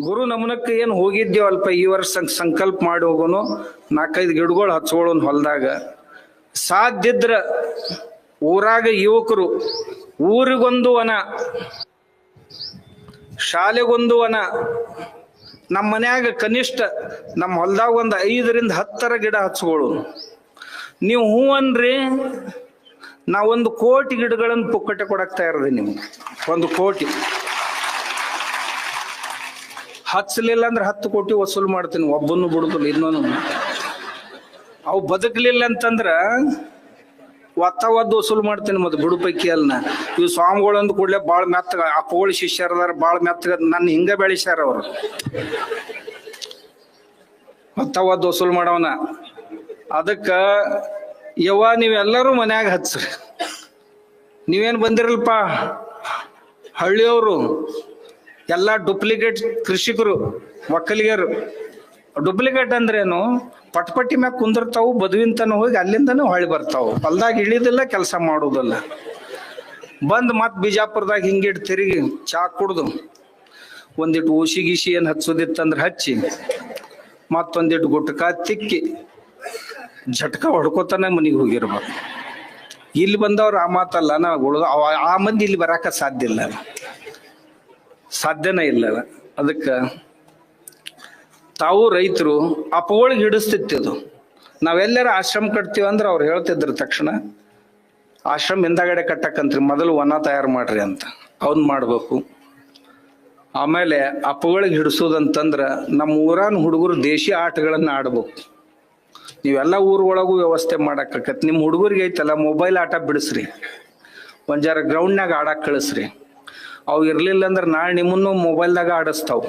ಗುರು ನಮನಕ್ಕೆ ಏನ್ ಹೋಗಿದ್ದೇವಲ್ಪ ಈ ವರ್ಷ ಸಂಕ್- ಸಂಕಲ್ಪ ಮಾಡಿ ಹೋಗೋನು. ನಾಲ್ಕೈದು ಗಿಡಗಳು ಹಚ್ಕೊಳ್ಳೋನ್ ಹೊಲದಾಗ. ಸಾಧ್ಯದ್ರ ಊರಾಗ ಯುವಕರು, ಊರಿಗೊಂದು ವನ, ಶಾಲೆಗೊಂದು ವನ, ನಮ್ಮ ಮನ್ಯಾಗ ಕನಿಷ್ಠ ನಮ್ಮ ಹೊಲದಾಗ ಒಂದು ಐದರಿಂದ ಹತ್ತರ ಗಿಡ ಹಚ್ಕೊಳ್ಳೋನು. ನೀವು ಹೂ ಅನ್ರಿ, ನಾ ಒಂದು ಕೋಟಿ ಗಿಡಗಳನ್ನು ಪುಕ್ಕಟೆ ಕೊಡಕ್ತಾ ತಯಾರದೆ ನಿಮ್ಗೆ. ಒಂದು ಕೋಟಿ. ಹಚ್ಚಲಿಲ್ಲ ಅಂದ್ರೆ ಹತ್ತು ಕೋಟಿ ವಸೂಲ್ ಮಾಡ್ತೀನಿ ಒಬ್ಬನು ಬಿಡುದಿಲ್ಲ ಇನ್ನೊಂದು ಅವು ಬದುಕಲಿಲ್ಲ ಅಂತಂದ್ರ ಒತ್ತ ಒದ್ದು ವಸೂಲ್ ಮಾಡ್ತೀನಿ ಮತ್ತೆ ಬಿಡು ಪೈಕಿ ಅಲ್ಲ ಇವು ಅಂದ್ ಕೂಡಲೇ ಬಾಳ ಮೆತ್ತಗ ಕೋಳಿ ಶಿಷ್ಯರದಾರ ಬಾಳ ಮೆತ್ತಗ, ನನ್ನ ಹಿಂಗ ಬೆಳೆಸ್ಯಾರ ಅವರು. ಒತ್ತ ಒದ್ದು ವಸೂಲ್ ಮಾಡವನ. ಅದಕ್ಕ, ಯವ್ವ, ನೀವೆಲ್ಲರೂ ಮನ್ಯಾಗ ಹಚ್ಚ್ರಿ ನೀವೇನ್ ಬಂದಿರಲ್ಪ? ಹಳ್ಳಿಯವರು. ಎಲ್ಲ ಡೂಪ್ಲಿಕೇಟ್ ಕೃಷಿಕರು, ಒಕ್ಕಲಿಗರು. ಡೂಪ್ಲಿಕೇಟ್ ಅಂದ್ರೇನು? ಪಟ್ಪಟ್ಟಿ ಮ್ಯಾಗ ಕುಂದಿರ್ತಾವು, ಬದುವಿಂತನ ಹೋಗಿ ಅಲ್ಲಿಂದನೂ ಹೊಳಿ ಬರ್ತಾವು. ಹೊಲ್ದಾಗ ಇಳಿದಿಲ್ಲ, ಕೆಲಸ ಮಾಡುವುದಿಲ್ಲ ಬಂದ್ ಮತ್ ಬಿಜಾಪುರದಾಗ ಹಿಂಗಿಟ್ ತಿರುಗಿ ಚಾ ಕುಡ್ದು ಒಂದಿಟ್ಟು ಊಸಿ ಗೀಸಿ ಏನು ಹಚ್ಚೋದಿತ್ತಂದ್ರೆ ಹಚ್ಚಿ ಮತ್ತೊಂದಿಟ್ಟು ಗುಟ್ಕ ತಿಕ್ಕಿ, ಝಟ್ಕ ಹೊಡ್ಕೋತಾನೆ ಮನಿಗೆ ಹೋಗಿರ್ಬೇಕು. ಇಲ್ಲಿ ಬಂದವ್ರು ಆ ಮಾತಲ್ಲ, ನಾ ಆ ಮಂದಿ ಇಲ್ಲಿ ಬರಾಕ ಸಾಧ್ಯ ಇಲ್ಲ. ಸಾಧ್ಯನೇ ಇಲ್ಲ. ಅದಕ್ಕೆ ತಾವು ರೈತರು ಅಪಗಳಿಗೆ ಹಿಡಿಸ್ತಿತ್ತು ನಾವೆಲ್ಲರ ಆಶ್ರಮ ಕಟ್ತೀವಿ ಅಂದ್ರೆ ಅವ್ರು ಹೇಳ್ತಿದ್ರು ತಕ್ಷಣ, ಆಶ್ರಮ ಹಿಂದಗಡೆ ಕಟ್ಟಕ್ಕಂತ್ರಿ, ಮೊದಲು ವನ ತಯಾರು ಮಾಡ್ರಿ ಅಂತ. ಅವನ್ ಮಾಡ್ಬೇಕು. ಆಮೇಲೆ ಅಪ್ಪಗಳಿಗೆ ಹಿಡಿಸೋದಂತಂದ್ರ ನಮ್ಮ ಊರಾನ ಹುಡುಗರು ದೇಶಿ ಆಟಗಳನ್ನ ಆಡ್ಬೇಕು. ನೀವೆಲ್ಲ ಊರೊಳಗೂ ವ್ಯವಸ್ಥೆ ಮಾಡಕ್ಕಾಕತ್ ನಿಮ್ಮ ಹುಡುಗರಿಗೆ ಐತಲ್ಲ ಮೊಬೈಲ್ ಆಟ ಬಿಡಿಸ್ರಿ. ಒಂದ್ ಜರ ಗ್ರೌಂಡ್ನಾಗ ಆಡಕ್ಕೆ ಕಳಿಸ್ರಿ. ಅವು ಇರ್ಲಿಲ್ಲ ಅಂದ್ರೆ ನಾಳೆ ನಿಮ್ಮನ್ನು ಮೊಬೈಲ್ದಾಗ ಆಡಿಸ್ತಾವ್.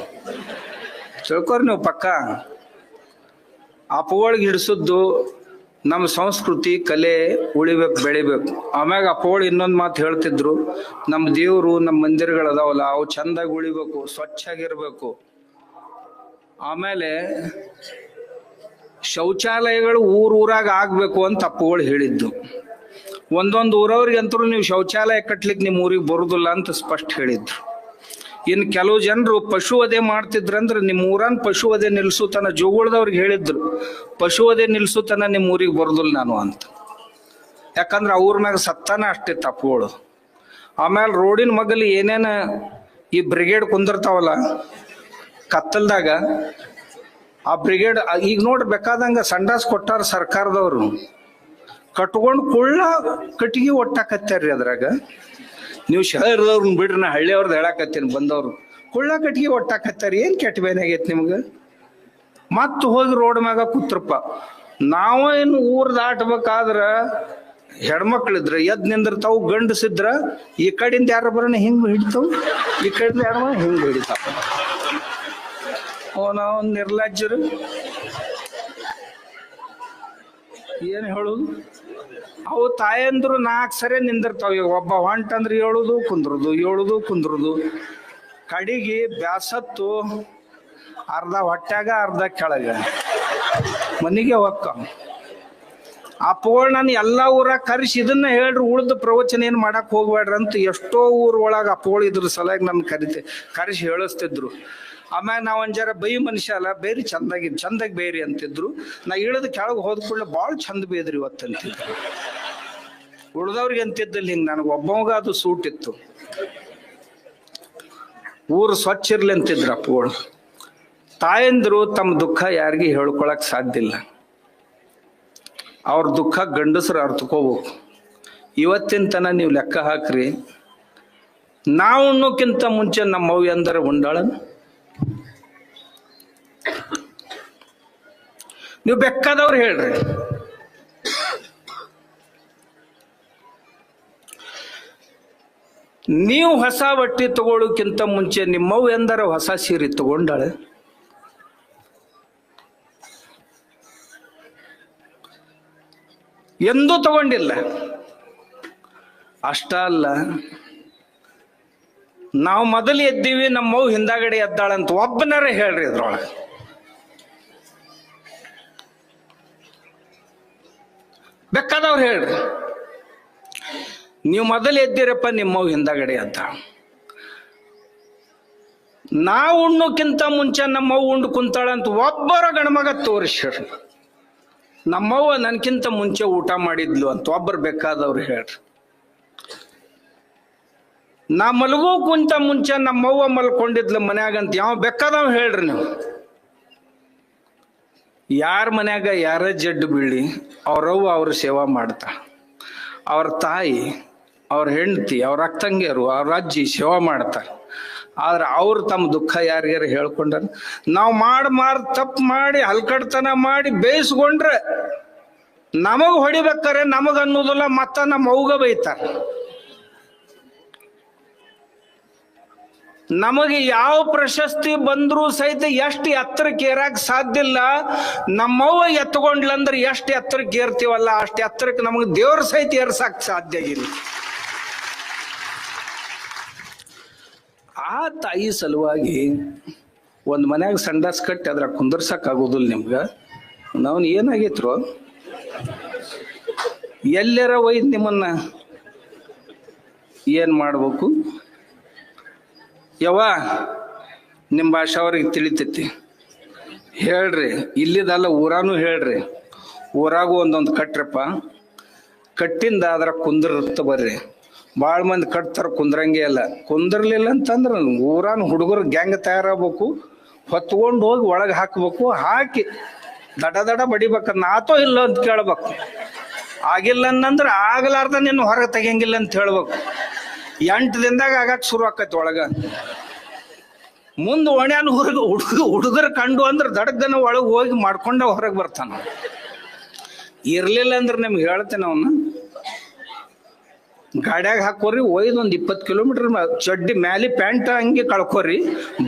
ತಿಳ್ಕೊರಿ ನೀವು ಪಕ್ಕ. ಅಪಗಳಿಗೆ ಹಿಡಿಸಿದ್ದು ನಮ್ಮ ಸಂಸ್ಕೃತಿ, ಕಲೆ ಉಳಿಬೇಕು, ಬೆಳಿಬೇಕು. ಆಮ್ಯಾಗ ಅಪಗಳು ಇನ್ನೊಂದು ಮಾತು ಹೇಳ್ತಿದ್ರು, ನಮ್ಮ ದೇವರು, ನಮ್ಮ ಮಂದಿರಗಳು ಅದಾವಲ್ಲ ಅವು ಚಂದಾಗಿ ಉಳಿಬೇಕು, ಸ್ವಚ್ಛಾಗಿರ್ಬೇಕು. ಆಮೇಲೆ ಶೌಚಾಲಯಗಳು ಊರೂರಾಗ ಆಗ್ಬೇಕು ಅಂತ ಅಪ್ಪುಗಳು ಹೇಳಿದ್ದು. ಒಂದೊಂದು ಊರವ್ರಿಗೆ ಅಂತರೂ ನೀವು ಶೌಚಾಲಯ ಕಟ್ಲಿಕ್ಕೆ ನಿಮ್ಮ ಊರಿಗೆ ಬರುದಿಲ್ಲ ಅಂತ ಸ್ಪಷ್ಟ ಹೇಳಿದ್ರು. ಇನ್ನು ಕೆಲವು ಜನರು ಪಶು ವಧೆ ಮಾಡ್ತಿದ್ರಂದ್ರೆ ನಿಮ್ಮ ಊರನ್ ಪಶು ವಧೆ ನಿಲ್ಸುತನ ಜೋಗುಳದವ್ರಿಗೆ ಹೇಳಿದ್ರು, ಪಶು ವಧೆ ನಿಲ್ಸುತನ ನಿಮ್ಮ ಊರಿಗೆ ಬರುದಿಲ್ಲ ನಾನು ಅಂತ. ಯಾಕಂದ್ರೆ ಅವ್ರ ಮ್ಯಾಗ ಸತ್ತಾನ ಅಷ್ಟೇ ತಪ್ಪುಗಳು. ಆಮೇಲೆ ರೋಡಿನ ಮಗಲಿ ಏನೇನು ಈ ಬ್ರಿಗೇಡ್ ಕುಂದಿರ್ತಾವಲ್ಲ, ಕತ್ತಲ್ದಾಗ, ಆ ಬ್ರಿಗೇಡ್ ಈಗ ನೋಡ್ರಿ ಬೇಕಾದಂಗ ಸಂಡಾಸ್ ಕೊಟ್ಟಾರ ಸರ್ಕಾರದವರು. ಕಟ್ಕೊಂಡು ಕುಳ್ಳ ಕಟ್ಟಿಗೆ ಒಟ್ಟಾಕತ್ತಾರ್ರಿ ಅದ್ರಾಗ. ನೀವು ಶಹರದವ್ರನ್ನ ಬಿಡ್ರಿ, ನಾ ಹಳ್ಳಿಯವ್ರದ್ದು ಹೇಳಾಕತ್ತೀನಿ, ಬಂದವ್ರು. ಕುಳ್ಳ ಕಟ್ಟಿಗೆ ಒಟ್ಟಾಕತ್ತಾರ ಏನು ಕೆಟ್ಟ ಬೇನಾಗೈತಿ ನಿಮ್ಗೆ? ಮತ್ ಹೋಗಿ ರೋಡ್ ಮ್ಯಾಗ ಕೂತ್ರಪ್ಪ. ನಾವು ಏನು ಊರ್ ದಾಟ್ಬೇಕಾದ್ರ ಹೆಣ್ಮಕ್ಳಿದ್ರ, ಎದ್ ನಿಂದಿರ್ತಾವ್, ಗಂಡಸಿದ್ರ, ಈ ಕಡೆಯಿಂದ ಯಾರ ಬರೋಣ ಹಿಂಗ್ ಹಿಡಿತಾವ್? ಈ ಕಡಿಂದ ಯಾರ ಹಿಂಗ್ ಹಿಡಿತಾವ? ಓ, ನಾವು ನಿರ್ಲಜ್ಜರು. ಏನು ಹೇಳುದು? ಅವು ತಾಯಂದ್ರು ನಾಲ್ಕು ಸರಿ ನಿಂದಿರ್ತಾವ. ಈಗ ಒಬ್ಬ ಹೊಂಟಂದ್ರೆ ಹೇಳುದು ಕುಂದ್ರದು ಹೇಳುದು ಕುಂದ್ರದು. ಕಡಿಗೆ, ಬ್ಯಾಸತ್ತು, ಅರ್ಧ ಹೊಟ್ಯಾಗ, ಅರ್ಧ ಕೆಳಗ. ಮನಿಗೆ ಹೊಕ್ಕ. ಅಪ್ಪಗಳು ನಾನು ಎಲ್ಲಾ ಊರಾಗ ಕರೆಸಿ ಇದನ್ನ ಹೇಳ್ರಿ, ಉಳ್ದ ಪ್ರವಚನ ಏನು ಮಾಡಕ್ ಹೋಗ್ಬೇಡ್ರಿ ಅಂತ ಎಷ್ಟೋ ಊರ್ ಒಳಗ ಅಪ್ಪಗಳು ಇದ್ರ ಸಲುವಾಗಿ ನನ್ ಕರಿತೆ, ಕರೆಸಿ ಹೇಳಿಸ್ತಿದ್ರು. ಆಮ್ಯಾಗ ನಾವ್ ಒಂಜರ ಜರ ಬೈ ಮನುಷ್ಯ ಅಲ್ಲ, ಬೇರೆ ಚಂದಾಗಿ ಚಂದಾಗಿ ಬೇರಿ ಅಂತಿದ್ರು. ನಾ ಇಳಿದ ಕೆಳಗೆ ಹೋದ್ಕೊಳ್ಳೆ ಭಾಳ ಚಂದ ಬೇದ್ರಿ ಇವತ್ತಂತಿದ್ರು. ಉಳ್ದವ್ರಿಗೆ ಅಂತಿದ್ದಲ್ಲಿ ಹಿಂಗ್ ನನಗೆ ಒಬ್ಬವಾಗ ಅದು ಸೂಟ್ ಇತ್ತು. ಊರು ಸ್ವಚ್ಛ ಇರ್ಲಿ ಅಂತಿದ್ರು ಅಪ್ಪಗಳು. ತಾಯಂದ್ರು ತಮ್ಮ ದುಃಖ ಯಾರಿಗೂ ಹೇಳ್ಕೊಳಕ್ ಸಾಧ್ಯ ಇಲ್ಲ. ಅವ್ರ ದುಃಖ ಗಂಡಸರು ಅರ್ಥಕೋಬೇಕು ಇವತ್ತಿನ ತನ ನೀವು ಲೆಕ್ಕ ಹಾಕ್ರಿ. ನಾವುಕ್ಕಿಂತ ಮುಂಚೆ ನಮ್ಮ ಅವ್ವಿ ಅಂದರೆ ಉಂಡಾಳ ನೀವು ಬೆಕ್ಕಾದವ್ರು ಹೇಳ್ರಿ. ನೀವು ಹೊಸ ಬಟ್ಟೆ ತಗೊಳ್ಳೋಕ್ಕಿಂತ ಮುಂಚೆ ನಿಮ್ಮವು ಎಂದರ ಹೊಸ ಸೀರೆ ತಗೊಂಡಾಳೆ? ಎಂದೂ ತಗೊಂಡಿಲ್ಲ. ಅಷ್ಟ ಅಲ್ಲ. ನಾವು ಮೊದಲು ಎದ್ದೀವಿ ನಮ್ಮವು ಹಿಂದಾಗಡೆ ಎದ್ದಾಳಂತ ಒಬ್ಬನಾರ ಹೇಳ್ರಿ ಅದ್ರೊಳಗೆ ಬೇಕಾದವ್ರು ಹೇಳ್ರಿ. ನೀವು ಮೊದಲು ಎದ್ದಿರಪ್ಪ ನಿಮ್ಮವ್ ಹಿಂದಗಡೆ ಅಂತ. ನಾವು ಉಣ್ಣೋಕ್ಕಿಂತ ಮುಂಚೆ ನಮ್ಮವ್ವ ಉಂಡು ಕುಂತಾಳಂತ ಒಬ್ಬರ ಗಣಮಗ ತೋರಿಸ್ಯಾರ. ನಮ್ಮವ್ವ ನನ್ಕಿಂತ ಮುಂಚೆ ಊಟ ಮಾಡಿದ್ಲು ಅಂತ ಒಬ್ಬರು ಬೇಕಾದವ್ರು ಹೇಳ್ರಿ. ನಾ ಮಲಗೋ ಕುಂತ ಮುಂಚೆ ನಮ್ಮವ್ವ ಮಲ್ಕೊಂಡಿದ್ಲು ಮನ್ಯಾಗ ಅಂತ ಯಾವ ಬೇಕಾದವ್ ಹೇಳ್ರಿ ನೀವು. ಯಾರ ಮನ್ಯಾಗ ಯಾರ ಜಡ್ಡು ಬೀಳಿ ಅವ್ರವ್ವ ಅವ್ರ ಸೇವಾ ಮಾಡ್ತಾ. ಅವ್ರ ತಾಯಿ ಅವ್ರ ಹೆಂಡತಿ, ಅವ್ರ ಅಕ್ಕಂಗಿಯರು ಅವ್ರ ಅಜ್ಜಿ ಸೇವಾ ಮಾಡ್ತಾರೆ. ಆದ್ರೆ ಅವ್ರು ತಮ್ಮ ದುಃಖ ಯಾರಿಗಾರು ಹೇಳ್ಕೊಂಡ್ರ? ನಾವು ಮಾಡಿ ಮಾರ್ ತಪ್ಪು ಮಾಡಿ, ಹಲ್ಕಡ್ತನ ಮಾಡಿ ಬೇಯಿಸ್ಕೊಂಡ್ರೆ ನಮಗ್ ಹೊಡಿಬೇಕಾರೆ ನಮಗ ಅನ್ನೋದಿಲ್ಲ, ಮತ್ತ ನಮ್ಮ ಅವ್ಗ ಬೈತಾರ. ನಮಗೆ ಯಾವ ಪ್ರಶಸ್ತಿ ಬಂದ್ರೂ ಸಹಿತ ಎಷ್ಟು ಎತ್ತರಕ್ಕೆ ಏರಾಕ್ ಸಾಧ್ಯ ಇಲ್ಲ. ನಮ್ಮವ್ವ ಎತ್ಕೊಂಡ್ಲಂದ್ರೆ ಎಷ್ಟು ಎತ್ತರಕ್ಕೆ ಏರ್ತೀವಲ್ಲ ಅಷ್ಟು ಎತ್ತರಕ್ಕೆ ನಮಗೆ ದೇವ್ರ ಸಹಿತ ಏರ್ಸಕ್ ಸಾಧ್ಯ ಇಲ್ಲ. ಆ ತಾಯಿ ಸಲುವಾಗಿ ಒಂದು ಮನ್ಯಾಗ ಸಂಡಾಸ್ ಕಟ್ಟಿ ಅದ್ರ ಕುಂದರ್ಸಕ್ ಆಗೋದಿಲ್ಲ ನಿಮ್ಗ. ನಾವು ಏನಾಗೈತ್ರು? ಎಲ್ಲರ ಒಯ್ದು ನಿಮ್ಮನ್ನ ಏನ್ ಮಾಡ್ಬೇಕು? ಯವ್ವ ನಿಮ್ಮ ಭಾಷೆ ಅವ್ರಿಗೆ ತಿಳಿತೈತಿ. ಹೇಳ್ರಿ, ಇಲ್ಲಿದಲ್ಲ ಊರಾನು ಹೇಳ್ರಿ. ಊರಾಗೂ ಒಂದೊಂದು ಕಟ್ರಪ್ಪ. ಕಟ್ಟಿಂದ ಅದ್ರ ಕುಂದಿರ್ತ ಬರ್ರಿ. ಭಾಳ ಮಂದಿ ಕಟ್ತಾರ, ಕುಂದ್ರಂಗೆ ಅಲ್ಲ ಕುಂದಿರ್ಲಿಲ್ಲ ಅಂತಂದ್ರೆ ಊರಾನ ಹುಡುಗರು ಗ್ಯಾಂಗ್ ತಯಾರಾಗಬೇಕು, ಹೊತ್ಕೊಂಡು ಹೋಗಿ ಒಳಗೆ ಹಾಕಬೇಕು, ಹಾಕಿ ದಡ ದಡ ಬಡಿಬೇಕು. ನಾತೋ ಇಲ್ಲ ಅಂತ ಕೇಳ್ಬೇಕು. ಆಗಿಲ್ಲ ಅನ್ನಂದ್ರೆ ಆಗಲಾರ್ದ ನಿನ್ನ ಹೊರಗೆ ತೆಗಿಯಂಗಿಲ್ಲ ಅಂತ ಹೇಳ್ಬೇಕು. ಎಂಟು ದಿನದಾಗ ಆಗಕ್ಕೆ ಶುರು ಆಕೈತಿ ಒಳಗೆ. ಮುಂದೆ ಒಣ್ಯಾನ ಹುಡುಗ ಹುಡುಗ ಹುಡುಗರು ಕಂಡು ಅಂದ್ರೆ ದಡಗ್ದನ ಒಳಗೆ ಹೋಗಿ ಮಾಡ್ಕೊಂಡ ಹೊರಗೆ ಬರ್ತಾನ. ಇರಲಿಲ್ಲ ಅಂದ್ರೆ ನಿಮ್ಗೆ ಹೇಳ್ತೇನೆ ಅವನ್ನ ಗಾಡ್ಯಾಗ ಹಾಕೋರಿ ಒಯ್ದು ಒಂದು ಇಪ್ಪತ್ತು ಕಿಲೋಮೀಟರ್ ಚಡ್ಡಿ ಮ್ಯಾಲಿ ಪ್ಯಾಂಟ್ ಹಂಗೆ ಕಳ್ಕೋರಿ,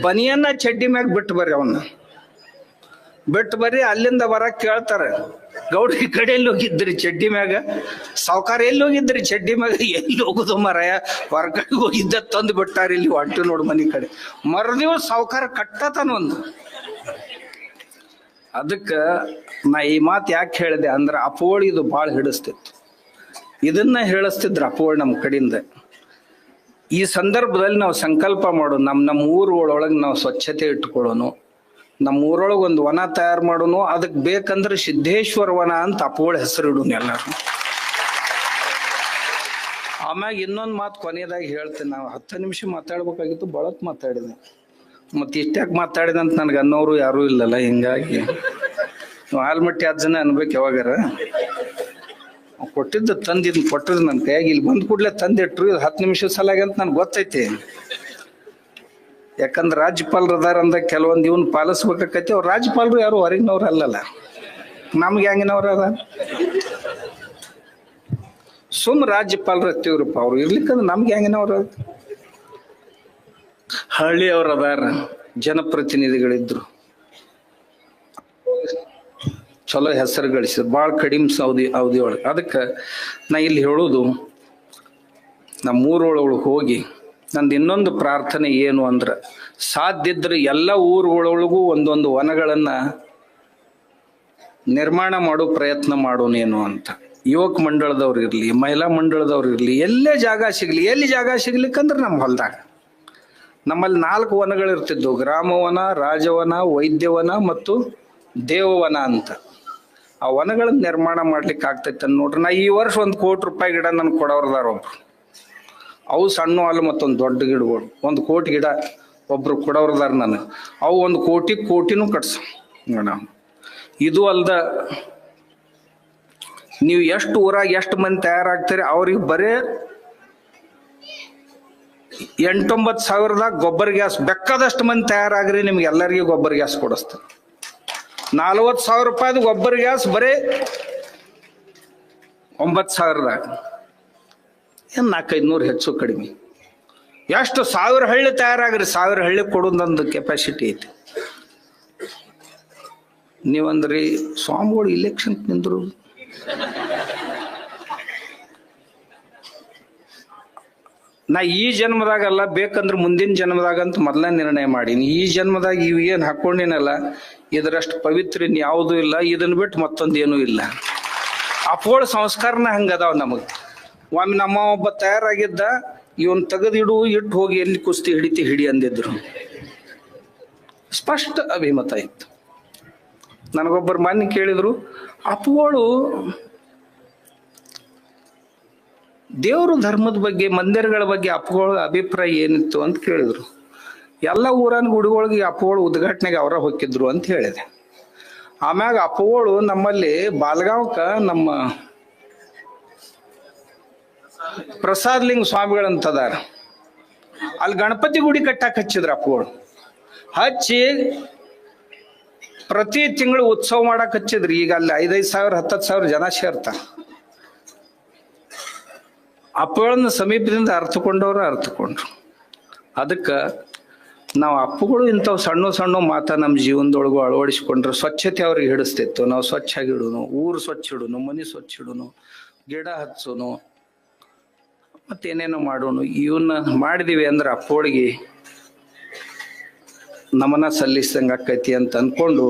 ಬನಿಯನ್ನ ಚಡ್ಡಿ ಮ್ಯಾಗ ಬಿಟ್ಟು ಬರ್ರಿ ಅವನ್ನ ಬಿಟ್ಟು ಬರ್ರಿ, ಅಲ್ಲಿಂದ ಬರಕ್ ಕೇಳ್ತಾರೆ. ಗೌಡ್ರಿ ಕಡೆ ಎಲ್ಲಿ ಹೋಗಿದ್ರಿ ಚಡ್ಡಿ ಮ್ಯಾಗ? ಸಾವುಕಾರ ಎಲ್ಲಿ ಹೋಗಿದ್ರಿ ಚಡ್ಡಿ ಮ್ಯಾಗ? ಎಲ್ಲಿ ಹೋಗುದು ಮರಯ? ಹೊರಗಡೆ ಹೋಗಿದ್ದ ತಂದು ಬಿಟ್ಟಾರ ಇಲ್ಲಿ ಒಟ್ಟು ನೋಡು ಮನಿ ಕಡೆ. ಮರದಿವ ಸಾವುಕಾರ ಕಟ್ಟತಾನ ಒಂದು. ಅದಕ್ಕ ನಾ ಈ ಮಾತು ಯಾಕೆ ಹೇಳಿದೆ ಅಂದ್ರೆ ಅಪೋಳಿ ಇದು ಭಾಳ ಹಿಡಿಸ್ತಿತ್ತು. ಇದನ್ನ ಹೇಳಿಸ್ತಿದ್ರು ಅಪ್ಪೋಳ್ ನಮ್ಮ ಕಡಿಂದ. ಈ ಸಂದರ್ಭದಲ್ಲಿ ನಾವು ಸಂಕಲ್ಪ ಮಾಡೋಣ ನಮ್ಮ ನಮ್ಮ ಊರುಗಳೊಳಗೆ ನಾವು ಸ್ವಚ್ಛತೆ ಇಟ್ಕೊಳ್ಳೋನು ನಮ್ಮ ಊರೊಳಗೆ ಒಂದು ವನ ತಯಾರು ಮಾಡೋನು ಅದಕ್ಕೆ ಬೇಕಂದ್ರೆ ಸಿದ್ದೇಶ್ವರ ವನ ಅಂತ ಅಪೋಳ ಹೆಸರು ಇಡೋನು ಎಲ್ಲರೂ ಆಮ್ಯಾಗ ಇನ್ನೊಂದು ಮಾತು ಕೊನೆಯದಾಗಿ ಹೇಳ್ತೇನೆ, ನಾವು ಹತ್ತು ನಿಮಿಷ ಮಾತಾಡ್ಬೇಕಾಗಿತ್ತು, ಬಳಕ್ ಮಾತಾಡಿದೆ. ಮತ್ತೆ ಇಷ್ಟ್ಯಾಕೆ ಮಾತಾಡಿದೆ ಅಂತ ನನಗೆ ಅನ್ನೋರು ಯಾರೂ ಇಲ್ಲಲ್ಲ, ಹಿಂಗಾಗಿ. ಆಲ್ಮಟ್ಟಿ ಅಜ್ಜನ ಜನ ಅನ್ಬೇಕು ಯಾವಾಗಾರ. ಕೊಟ್ಟಿದ್ದು ತಂದಿದ್ ಕೊಟ್ಟಿದ್ ನನ್ನ ಕೈಯಾಗಿ ಇಲ್ಲಿ ಬಂದ ಕೂಡಲೇ ತಂದಿಟ್ರು ಇದು ಹತ್ತು ನಿಮಿಷ ಸಲಾಗಿ ಅಂತ ನನ್ಗೆ ಗೊತ್ತೈತಿ. ಯಾಕಂದ್ರೆ ರಾಜ್ಯಪಾಲರು ಅದಾರ ಅಂದ ಕೆಲವೊಂದು ಇವನ್ ಪಾಲಿಸ್ಬೇಕಾಕೈತಿ ಅವ್ರು ರಾಜ್ಯಪಾಲರು ಯಾರು ಹೊರಗಿನವ್ರು ಅಲ್ಲಲ್ಲ. ನಮ್ಗೆ ಹೆಂಗಿನವ್ರ ಅದ ಸುಮ್ ರಾಜ್ಯಪಾಲರು ಹತ್ತಿವ್ರಪ್ಪ, ಅವ್ರು ಇರ್ಲಿಕ್ಕಂದ್ರೆ ನಮ್ಗೆ ಹೆಂಗಿನವ್ರ ಹಳ್ಳಿಯವ್ರು ಅದಾರ, ಜನಪ್ರತಿನಿಧಿಗಳಿದ್ರು. ಚಲೋ ಹೆಸರು ಗಳಿಸಿದ ಭಾಳ ಕಡಿಮೆ ಸೌದಿ ಅವಧಿ ಒಳಗೆ ಅದಕ್ಕೆ ನಾ ಇಲ್ಲಿ ಹೇಳೋದು ನಮ್ಮ ಊರೊಳಗೆ ಹೋಗಿ ನಂದು ಇನ್ನೊಂದು ಪ್ರಾರ್ಥನೆ ಏನು ಅಂದ್ರೆ, ಸಾಧ್ಯ ಇದ್ರೆ ಎಲ್ಲ ಊರುಗಳೊಳಗೂ ಒಂದೊಂದು ವನಗಳನ್ನು ನಿರ್ಮಾಣ ಮಾಡೋ ಪ್ರಯತ್ನ ಮಾಡೋನೇನು ಅಂತ. ಯುವಕ ಮಂಡಳದವ್ರು ಇರಲಿ, ಮಹಿಳಾ ಮಂಡಳದವ್ರು ಇರಲಿ, ಎಲ್ಲೇ ಜಾಗ ಸಿಗಲಿ, ಎಲ್ಲಿ ಜಾಗ ಸಿಗ್ಲಿಕ್ಕಂದ್ರೆ ನಮ್ಮ ಹೊಲದಾಗ. ನಮ್ಮಲ್ಲಿ ನಾಲ್ಕು ವನಗಳಿರ್ತಿದ್ವು, ಗ್ರಾಮವನ, ರಾಜವನ, ವೈದ್ಯವನ ಮತ್ತು ದೇವವನ ಅಂತ. ಆ ವನಗಳನ್ನ ನಿರ್ಮಾಣ ಮಾಡ್ಲಿಕ್ಕೆ ಆಗ್ತೈತೆ ನೋಡ್ರಿ. ನಾ ಈ ವರ್ಷ ಒಂದು ಕೋಟಿ ರೂಪಾಯಿ ಗಿಡ ನನ್ ಕೊಡೋರ್ದಾರ ಒಬ್ರು. ಅವು ಸಣ್ಣ ಅಲ್ಲ ಮತ್ತೊಂದು ದೊಡ್ಡ ಗಿಡಗಳು. ಒಂದು ಕೋಟಿ ಗಿಡ ಒಬ್ರು ಕೊಡೋರ್ದಾರ ನನಗೆ. ಅವು ಒಂದು ಕೋಟಿ, ಕೋಟಿನೂ ಕಟ್ಸ ಇದು ಅಲ್ದ ನೀವು ಎಷ್ಟು ಊರಾಗ ಎಷ್ಟು ಮಂದಿ ತಯಾರಾಗ್ತೀರಿ, ಅವ್ರಿಗೆ ಬರೇ ಎಂಟೊಂಬತ್ತು ಸಾವಿರದಾಗ ಗೊಬ್ಬರ ಗ್ಯಾಸ್. ಬೇಕಾದಷ್ಟು ಮಂದಿ ತಯಾರಾಗ್ರಿ, ನಿಮ್ಗೆ ಎಲ್ಲರಿಗೂ ಗೊಬ್ಬರ ಗ್ಯಾಸ್ ಕೊಡಿಸ್ತಾರೆ. ನಲ್ವತ್ತು ಸಾವಿರ ರೂಪಾಯಿದು ಗೊಬ್ಬರ ಗ್ಯಾಸ್ ಬರೀ ಒಂಬತ್ತು ಸಾವಿರದಾಗ ಏನು ನಾಲ್ಕೈದು ನೂರು ಹೆಚ್ಚು ಕಡಿಮೆ. ಎಷ್ಟು ಸಾವಿರ ಹಳ್ಳಿ ತಯಾರಾಗ್ರಿ, ಸಾವಿರ ಹಳ್ಳಿ ಕೊಡೋದೊಂದು ಕೆಪಾಸಿಟಿ ಐತಿ. ನೀವಂದ್ರಿ ಸ್ವಾಮಿಗಳು ಇಲೆಕ್ಷನ್ ನಿಂದ್ರು. ನಾ ಈ ಜನ್ಮದಾಗಲ್ಲ, ಬೇಕಂದ್ರೆ ಮುಂದಿನ ಜನ್ಮದಾಗ ಅಂತ ಮೊದಲೇ ನಿರ್ಣಯ ಮಾಡೀನಿ. ಈ ಜನ್ಮದಾಗ ಇವು ಏನು ಹಾಕೊಂಡಿನಲ್ಲ ಇದರಷ್ಟು ಪವಿತ್ರ ಇನ್ ಯಾವುದೂ ಇಲ್ಲ ಇದನ್ನ ಬಿಟ್ಟು ಮತ್ತೊಂದೇನೂ ಇಲ್ಲ. ಅಪೋಳ ಸಂಸ್ಕಾರನ ಹಂಗದಾವ ನಮಗೆ. ಒಮ್ಮೆ ನಮ್ಮ ಒಬ್ಬ ತಯಾರಾಗಿದ್ದ, ಇವನ್ ತೆಗೆದಿಡು ಇಟ್ಟು ಹೋಗಿ ಎಲ್ಲಿ ಕುಸ್ತಿ ಹಿಡಿತಿ ಹಿಡಿ ಅಂದಿದ್ರು. ಸ್ಪಷ್ಟ ಅಭಿಮತ ಇತ್ತು. ನನಗೊಬ್ಬರು ಮೊನ್ನೆ ಕೇಳಿದ್ರು ಅಪ್ಪುಗಳು ದೇವರು ಧರ್ಮದ ಬಗ್ಗೆ, ಮಂದಿರಗಳ ಬಗ್ಗೆ ಅಪ್ಪುಗಳ ಅಭಿಪ್ರಾಯ ಏನಿತ್ತು? ಅಂತ ಕೇಳಿದ್ರು. ಎಲ್ಲ ಊರನ್ ಗುಡಿಗಳಿಗೆ ಅಪ್ಪುಗಳು ಉದ್ಘಾಟನೆಗೆ ಅವರ ಹೊಕ್ಕಿದ್ರು ಅಂತ ಹೇಳಿದೆ. ಆಮ್ಯಾಗ ಅಪ್ಪುಗಳು ನಮ್ಮಲ್ಲಿ ಬಾಲ್ಗಾಂವ್ಕ ನಮ್ಮ ಪ್ರಸಾದ್ ಲಿಂಗ ಸ್ವಾಮಿಗಳಂತದಾರ ಅಲ್ಲಿ ಗಣಪತಿ ಗುಡಿ ಕಟ್ಟಾಕ್ ಹಚ್ಚಿದ್ರ ಅಪ್ಪುಗಳು ಹಚ್ಚಿ ಪ್ರತಿ ತಿಂಗಳು ಉತ್ಸವ ಮಾಡಕ್ ಹಚ್ಚಿದ್ರಿ. ಈಗ ಅಲ್ಲಿ ಐದೈದು ಸಾವಿರ ಹತ್ತತ್ತು ಸಾವಿರ ಜನ ಸೇರ್ತಾರ ಅಪ್ಪುಗಳನ್ನ ಸಮೀಪದಿಂದ ಅರ್ಥಕೊಂಡವ್ರು ಅರ್ಥಕೊಂಡ್ರು ಅದಕ್ಕೆ ನಾವು ಅಪ್ಪುಗಳು ಇಂಥವು ಸಣ್ಣ ಸಣ್ಣ ಮಾತ ನಮ್ಮ ಜೀವನದೊಳಗು ಅಳವಡಿಸ್ಕೊಂಡ್ರೆ ಸ್ವಚ್ಛತೆ ಅವ್ರಿಗೆ ಹಿಡಿಸ್ತಿತ್ತು. ನಾವು ಸ್ವಚ್ಛ ಆಗಿಡುನು ಊರು ಸ್ವಚ್ಛ ಇಡುನು, ಮನೆ ಸ್ವಚ್ಛ ಇಡೋನು, ಗಿಡ ಹಚ್ಚೋನು ಮತ್ತೇನೇನೋ ಮಾಡೋನು. ಇವನ್ನ ಮಾಡಿದೀವಿ ಅಂದ್ರೆ ಅಪ್ಪೋಳಿಗೆ ನಮನ ಸಲ್ಲಿಸಿದಂಗೆ ಆಕೈತಿ ಅಂತ ಅನ್ಕೊಂಡು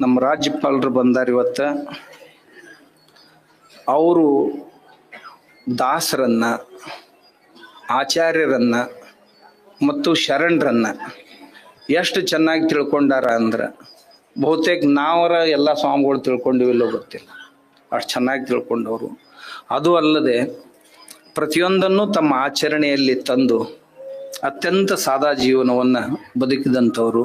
ನಮ್ಮ ರಾಜ್ಯಪಾಲರು ಬಂದಾರ ಇವತ್ತ. ಅವರು ದಾಸರನ್ನ, ಆಚಾರ್ಯರನ್ನ ಮತ್ತು ಶರಣರನ್ನ ಎಷ್ಟು ಚೆನ್ನಾಗಿ ತಿಳ್ಕೊಂಡಾರ ಅಂದ್ರೆ ಬಹುತೇಕ ನಾವರ ಎಲ್ಲ ಸ್ವಾಮಿಗಳು ತಿಳ್ಕೊಂಡಿವಿಲ್ಲೋ ಗೊತ್ತಿಲ್ಲ. ಅಷ್ಟು ಚೆನ್ನಾಗಿ ತಿಳ್ಕೊಂಡವರು. ಅದು ಅಲ್ಲದೆ ಪ್ರತಿಯೊಂದನ್ನು ತಮ್ಮ ಆಚರಣೆಯಲ್ಲಿ ತಂದು ಅತ್ಯಂತ ಸಾದಾ ಜೀವನವನ್ನು ಬದುಕಿದಂಥವ್ರು